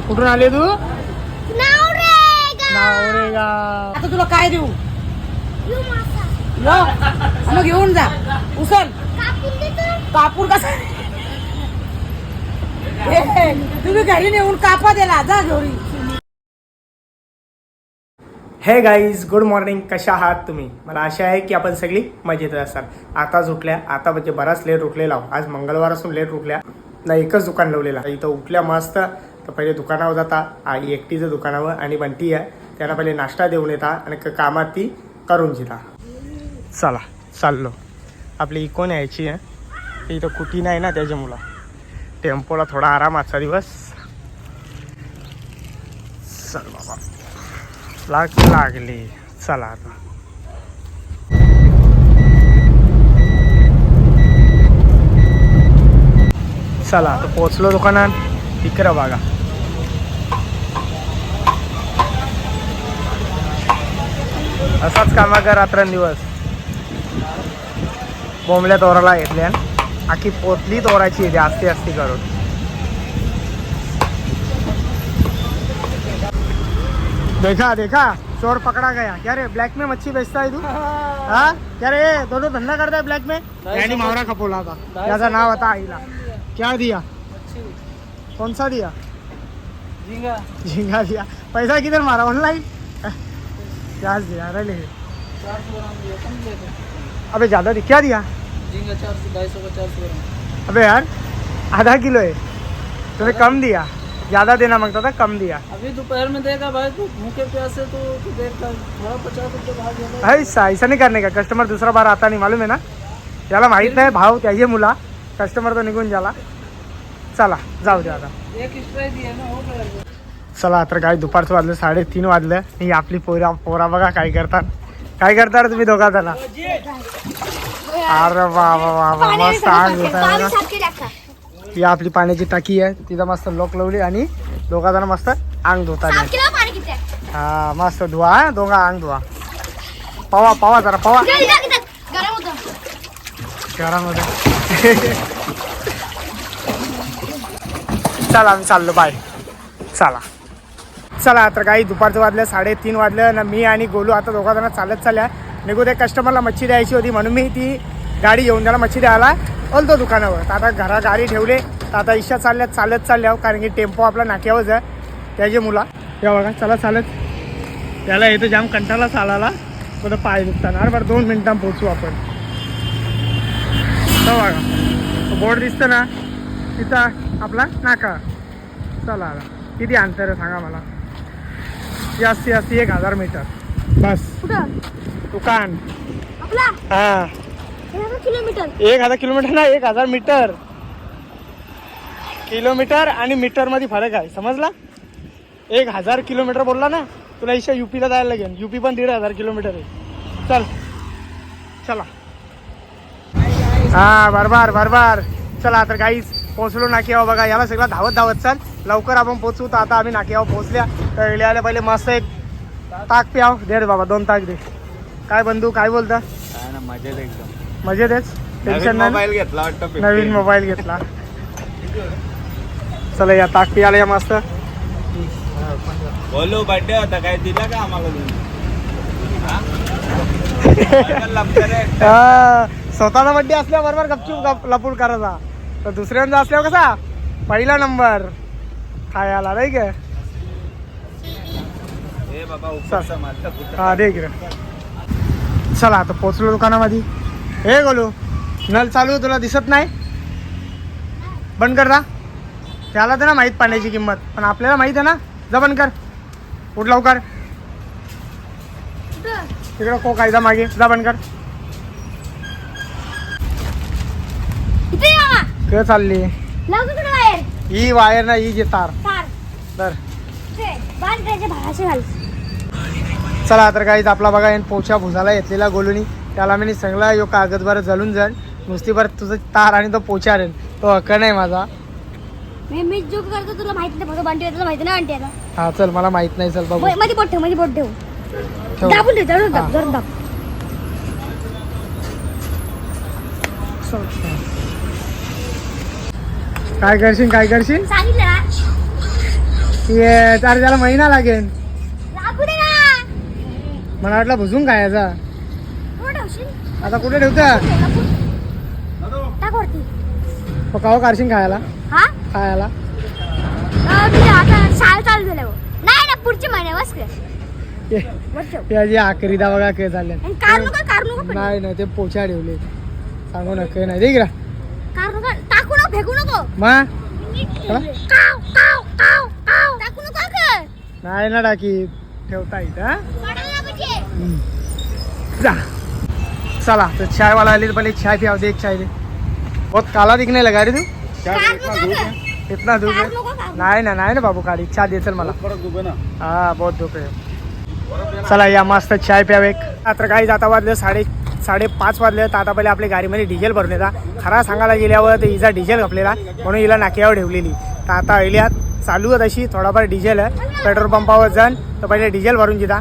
कुठून आले तू? आता तुला काय देऊ? यू मासा. लो मग घेऊन जा. उचल देतो. कापूर कसा? तुम्ही घरी नेऊन कापा दिला जा घरी. हे गाईज गुड मॉर्निंग कशा आहात तुम्ही? मला आशा आहे की आपण सगळी मजेत असाल. आताच उठल्या आता म्हणजे बराच लेट उठलेला. आज मंगळवार असून लेट उठल्या. ना एकच दुकान लावलेला इथं उठल्या मस्त तर पहिले दुकानावर जाता आई एकटीचं दुकानावर आणि बंटी आहे. त्यांना पहिले नाश्ता देऊन येता आणि कामात ती करून घेता. चला चाललो. आपली इकोन यायची आहे. इथं कुटी नाही ना त्याच्यामुळं टेम्पोला थोडा आराम आजचा दिवस. चल बाबा. लाग लागली. चला आता. चला आता पोचलो दुकानात. इकडं बघा. असाच कामा कर रात्रंदिवस. बोंबल्या तोराला घेतल्या. आखी पोतली तोराची येते आस्ती आस्ती करून. देखा देखा चोर पकड़ा गया. क्या रे ब्लैक में मच्छी बेचता है तू? हाँ? क्या रे दोनों धंधा करता है ब्लैक में? यानी मावरा खपोला था। त्याचा नाव आता आईला। क्या दिया? कौन सा दिया? झिंगा। झींगा दिया। पैसा किधर मारा? ऑनलाइन क्या दिया अरे ले। अबे ज़्यादा दिया क्या दिया? झिंगा चार सौ ढाई सौ का चार सौ अबे यार आधा किलो है। तूने कम दिया। ज़्यादा देना माँगता था कम दिया। अभी दोपहर में देगा भाई तू भूखे प्यासे तो तू देर थोड़ा पचास रुपये भाग जाएगा है। ऐसा ऐसा नहीं करने का। कस्टमर दूसरा बार आता नहीं मालूम है ना? त्याला माहित नाही भाव त्याचे मुला? कस्टमर तो निघून झाला चला जाऊ दे आता. हो चला तर काय दुपारचं वाजलं साडेतीन वाजलं. ही आपली पोरा पोरा बघा काय करतात. काय करता तुम्ही दोघा जण अरे बाबा बाबा मस्त आग होत आहे बघा. सारखे लागतात ही आपली पाण्याची टाकी आहे. तिथं मस्त लोक लावली आणि दोघा जण मस्त अंग आहे? हा मस्त धुवा हा, दोघा अंग धुवा. पवा पवा जरा पवा? गरम होतं. चला आम्ही चाललो बाय चला. चला तर काही दुपारचं वाजलं साडेतीन वाजलं ना मी आणि गोलू आता दोघा जण चालत चालल्या. निघू त्या कस्टमरला मच्छी द्यायची होती म्हणून मी ती गाडी घेऊन त्याला मच्छी द्यायला ओलतो दुकानावर. तर आता घरा गाडी ठेवले तर आता इशा चालल्या चालत चालल्या हो, कारण की टेम्पो आपला नाक्यावरच आहे. त्याचे मुला. या बघा चला चालत. त्याला येतो जाम कंटाळा चालायला थोडं पाय दुखताना. अरे बरं दोन मिनिटां पोचू आपण. बघा बोर्ड दिसतं ना तिथं आपला नाका. चला आता. किती अंतर आहे सांगा मला. जास्ती जास्ती एक हजार मीटर. बस. कुठं? दुकान. आपला? हा. हे किलोमीटर. एक हजार किलोमीटर ना एक हजार मीटर. किलोमीटर आणि मीटरमध्ये फरक आहे. समजला? एक हजार किलोमीटर बोलला ना तुला इशा युपीला जायला लागेल. युपी पण दीड हजार किलोमीटर आहे. चल. चला. हा बरोबर बरोबर. चला तर काहीच पोहोचलो नाक्यावर बघा. याला सगळं धावत धावत चल. लवकर आपण पोहोचू. तर आता आम्ही नाक्यावर पोहोचल्या. तर आले पहिले मस्त एक ताक प्याव. दे रे बाबा दोन ताक दे. काय बंधू काय बोलता? ना मजेत एकदम. मजेतच. टेन्शन नवीन नाही मोबाईल घेतला वाटतं 50. नवीन मोबाईल घेतला. चला या ताक पियाला या मस्त. बोलो बर्थडे होता काय दिला का आम्हाला स्वतःचा बड्डे असल्याबरोबर गपचूप गप लपून करायचा तर दुसऱ्यांचा असल्यावर कसा? पहिला नंबर. खायला नाही का? हे दे इकडे. चला आता पोचलो दुकानामध्ये. हे गोलू नल चालू तुला दिसत नाही? बंद कर ना त्याला तर ना माहीत पाण्याची किंमत पण आपल्याला माहीत आहे ना? जा बंद कर. उठ लवकर. तिकडे को कायदा मागे. जा बंद कर इथे या मामा. कुठे चालली. लाव तिकडे बाहेर. ही वायर ना ही जे तार. तार. बांध घाल. चला तर काहीच आपला बघा यानं पोछा भुजाला घेतलेला गोलूनी. त्याला मी सगळा यो कागदभर जळून जाण नुसती बरं तुझं तार आणि तो पोछा रेन तो हक्क नाही माझा. मी मी जो करतो तुला माहिती नाही फक्त बंटी तुला माहिती नाही हा चल मला माहीत नाही चल बघू. मध्ये बोट ठेवमध्ये बोट ठेव. ठेव. दाबून ठेव जरूर दाब हा. जरूर दाब. काय करशील काय करशील? सांगितलं ना. ये तर त्याला महिना लागेल. लागू दे ना. मला वाटलं भुजून खायचा. कुठं ठेवशील? आता कुठे ठेवता? टाक वरती. मग काव खायला? हा? खायला? अं, आता शाळा चालू झाल्यावर. नाही ना पुढच्या महिन्या बस ये- वर ठेव. बघा काय झाले आणि कार नको कार नको पण. नाही नाही ते पोछा ठेवले. सांगू नका नाही दे गिरा कार नको टाकू नको फेकू नको. मा? काव काव काव काव. टाकू नको कर नाही ना टाकी ठेवता येतं हा? पडायला पाहिजे जा. चला तर चाय वाला आली तर पहले चाय पियाव दे एक चाय दे. बहुत काला दिखने लगा रे तू. कार नको इतना धूप कार है? नको कार नाही ना नाही ना बाबू काळी चहा दे चल मला. हा बहुत धूप आहे चला या मस्त चाय प्यावे. एक आता काही जाता वाजले साडे साडेपाच वाजले. तर आता पहिले आपल्या गाडीमध्ये डिझेल भरून येतात खरा सांगायला गेल्यावर तर हिचा डिझेल घपलेला. म्हणून हिला नाक्यावर ठेवलेली. तर आता अहिल्यात चालू आहे तशी. थोडाफार डिझेल आहे. पेट्रोल पंपावर जाण. तर पहिले डिझेल भरून देता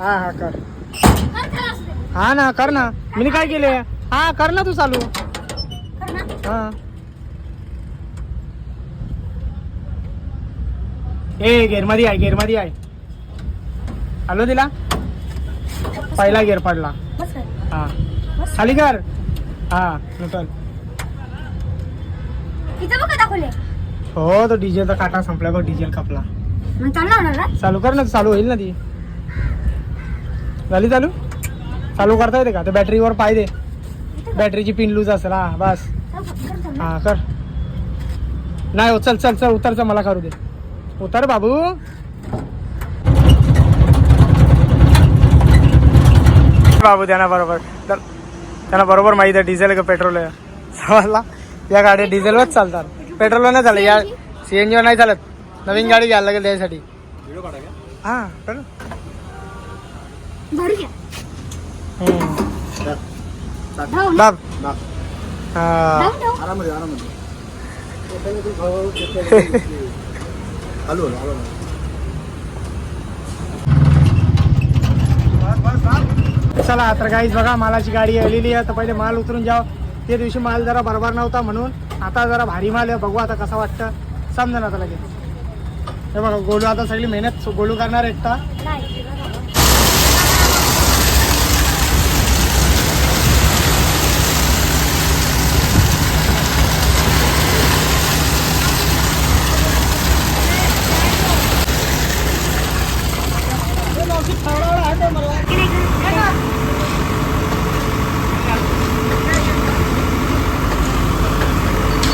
हां हां कर. हा हा कर हा ना कर ना. मी काय केले? हा कर ना तू चालू. हां. हा ए गेरमध्ये आहे गेरमध्ये आहे. हॅलो तिला? पहिला गेअर पडला. हा. खाली कर. हा दाखवले हो तो डिझेलचा काटा संपला बघ डिझेल कापला. चालू कर ना चालू होईल ना ती. झाली चालू? चालू करता येते का? तर बॅटरीवर पाय दे. बॅटरीची पिन लूज असेल. हा बस. हा कर. नाही हो चल चल चल उतरचं मला करू दे. उतर बाबू. बाबू त्यांना बरोबर. तर त्यांना बरोबर माहिती आहे डिझेल का पेट्रोल आहे. समजला? या गाड्या डिझेलवरच चालतात. पेट्रोलवर नाही चालत या सीएनजीवर नाही चालत. नवीन गाडी घ्यायला लागेल त्यासाठी. हा. दाब. हा. चला तर काहीच बघा मालाची गाडी आलेली आहे. तर पहिले माल उतरून जाव. ते दिवशी माल जरा बरोबर नव्हता म्हणून आता जरा भारी माल आहे. बघू आता कसा वाटतं. समजा आता लगेच. हे बघा गोलू आता सगळी मेहनत गोलू करणार एकटा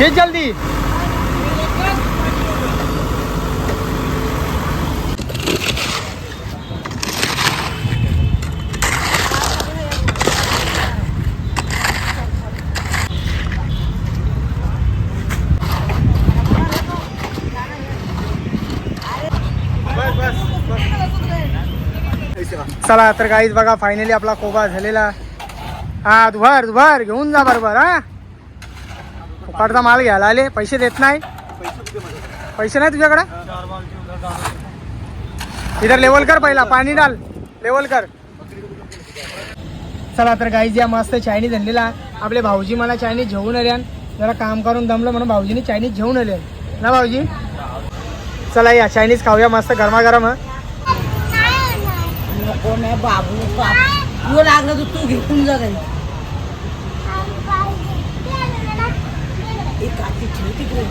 शेत जल्दी। चला तर काहीच बघा फायनली आपला कोबा झालेला. हा, दुभार दुभार, घेऊन जा बरोबर, हा. कडचा माल घ्यायला आले. पैसे देत नाही. पैसे नाही तुझ्याकडे? इधर लेवल कर पहिला पाणी डाल. लेवल कर. चला तर गाईज या मस्त चायनीज आणलेला आपले भाऊजी मला चायनीज घेऊन आले जरा काम करून दमलं म्हणून भाऊजीने चायनीज घेऊन आले. ना भाऊजी? चला या चायनीज खाऊया मस्त गरमागरम नको नाही बाबू? बाप लागलं तर तू घेऊन जा काही एक काठी ठेव तिकडे मग मी आणि आज घेतलं बघ. मला न्यायची गाडी. ठेव ना. किती पैसे पाहिजे? किती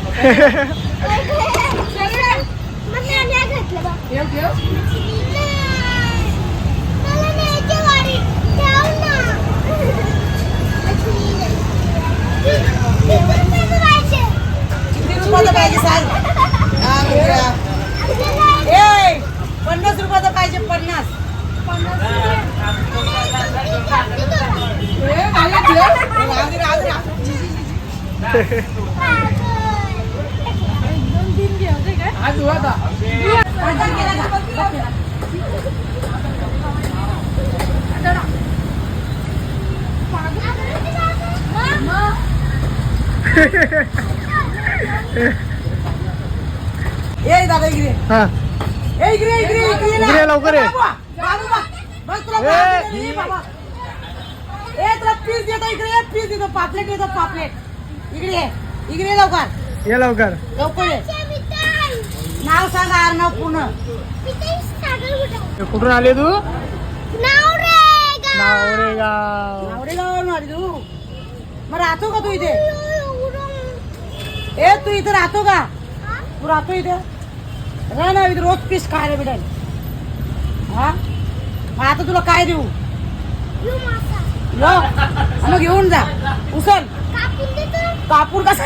रुपयाचं पाहिजे पन्नास पन्नास ए, दादा इकडे हा ए इकडे इकडे लवकर ये. बाबा. बस तुला ए, तुला पीस देतो इकडे पीस देतो पापलेट देतो पापलेट इकडे. इकडे लवकर ये लवकर लवकर ये नाव सांग आरनाव पूर्ण. हे कुठून आले तू. नावरेगाव. नावडे गावावरून आली तू. मग राहतो का तू इथे? ए तू इथे राहतो का? तू राहतो इथे? राह ना इथे रोज पीस खायला भेटेल. हा? मग आता तुला काय देऊ? मग घेऊन जा. उचल देतो. कापूर कसा?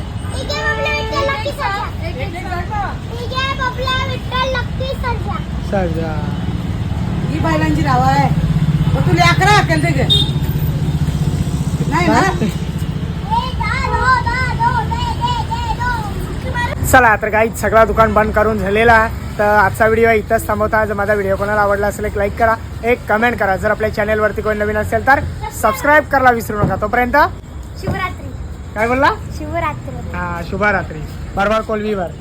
ही बैलांची नाव आहे. मग तुला अकरा ते नाही ना. चला तर काही सगळा दुकान बंद करून झालेला आहे. तर आजचा व्हिडिओ इथंच थांबवता. जर माझा व्हिडिओ कोणाला आवडला असेल एक लाईक करा. एक कमेंट करा. जर आपल्या चॅनेलवरती कोणी नवीन असेल तर सबस्क्राईब करायला विसरू नका. तोपर्यंत शिवरात्री काय बोलला? शिवरात्री हा शुभरात्री. बरोबर कोलवीवर